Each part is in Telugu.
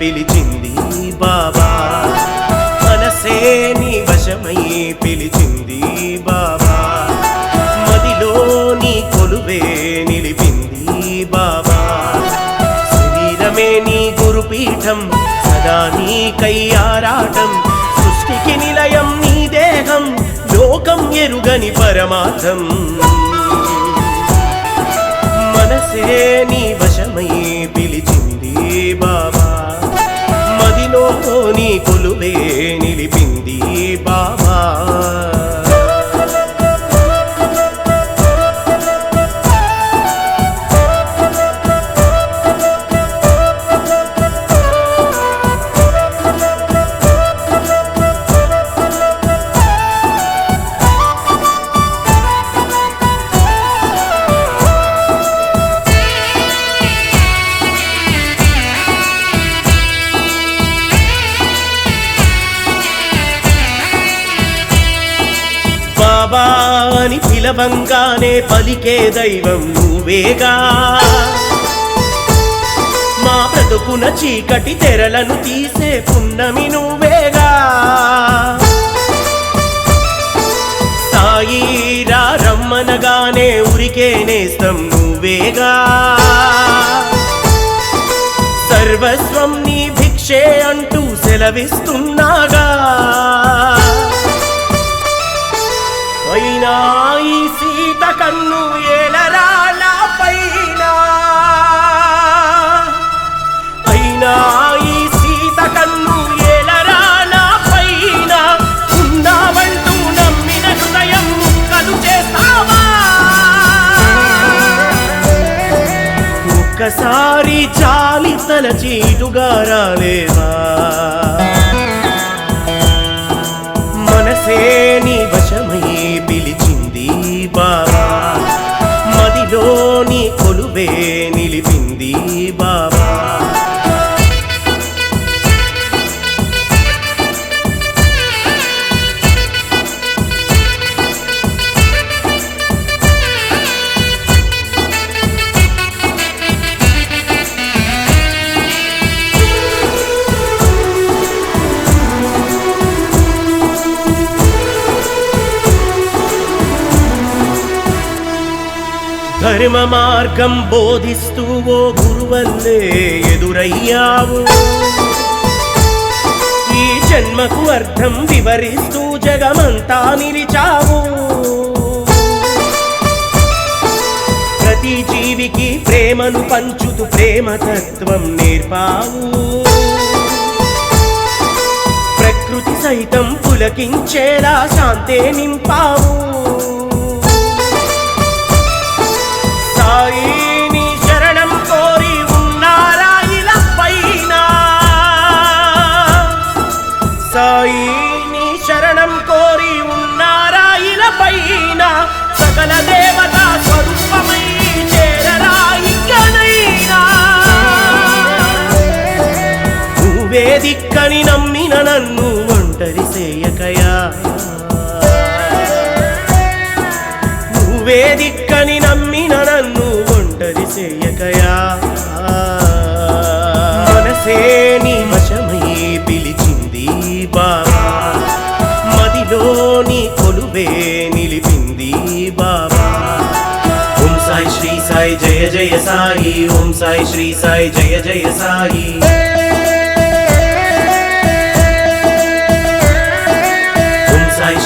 పిలిచింది బాబా. మనసే నీ వశమై పిలిచింది బాబా. మదిలో నీ కొలువే నిలిపింది బాబా. శరీరమే నీ గురుపీఠం సదా నీ కయ్యారాటం సృష్టికి నిలయం నీ దేహం లోకం ఎరుగని పరమార్థం. మనసే నీ వశమై పిలిచింది బాబా. అని పిలవంగానే పలికే దైవం నువ్వేగా. మా బ్రతుకున చీకటి తెరలను తీసే పున్నమి నువ్వేగా. సాయి రా రమ్మనగానే ఉరికే నేస్తం నువ్వేగా. సర్వస్వం నీ భిక్షే అంటూ సెలవిస్తున్నాగా. అయినా ఈ సీత కన్ను ఏలరాల పైన. అయినా ఈ సీత కన్ను ఏలరాల పైన. ఉన్నావంటూ నమ్మిన హృదయం ముక్కలు చేస్తావా? ఒక్కసారి చాలి తల చీటుగా రాలేవా? ధర్మ మార్గం బోధిస్తూ ఓ గురువల్లే ఎదురయ్యావు. ఈ జన్మకు అర్థం వివరిస్తూ జగమంతా నిలిచావు. ప్రతి జీవికి ప్రేమను పంచుతూ ప్రేమతత్వం నేర్పావు. ప్రకృతి సైతం పులకించేలా శాంతే నింపావు. దిక్కని నమ్మిన నన్ను ఒంటరి చేయకయా? నువ్వే దిక్కని నమ్మిన నన్ను ఒంటరి చేయకయా? మనసే నీ వశమై పిలిచింది బాబా మదిలోని కొలువే నిలిపింది బాబా ఓం సాయి శ్రీ సాయి జయ జయ సాయి ఓం సాయి శ్రీ సాయి జయ జయ సాయి.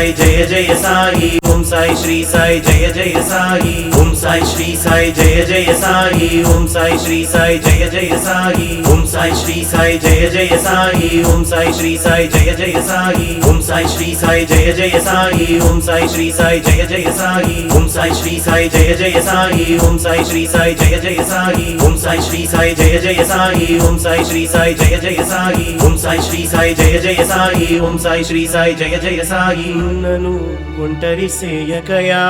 జయ సాయి ఓం సాయి శ్రీ సాయి జయ జయ సాయి ఓం సాయి శ్రీ సాయి జయ జయ సాయి ఓం సాయి శ్రీ సాయి జయ జయ సాయి ఓం సాయి శ్రీ సాయి జయ జయ సాయి ఓం సాయి శ్రీ సాయి జయ జయ సాయి ఓం సాయి శ్రీ సాయి జయ జయ సాయి ఓం సాయి శ్రీ సాయి జయ జయ సాయి ఓం సాయి శ్రీ సాయి జయ జయ సాయి ఓం సాయి శ్రీ సాయి జయ జయ సాయి ఓం సాయి శ్రీ సాయి జయ జయ సాయి ఓం సాయి శ్రీ సాయి జయ జయ సాయి ఓం సాయి శ్రీ సాయి జయ జయ సాయి ఓం సాయి శ్రీ సాయి జయ జయ సాయి ఓం సాయి నన్నను ఒంటరి సేయకయా?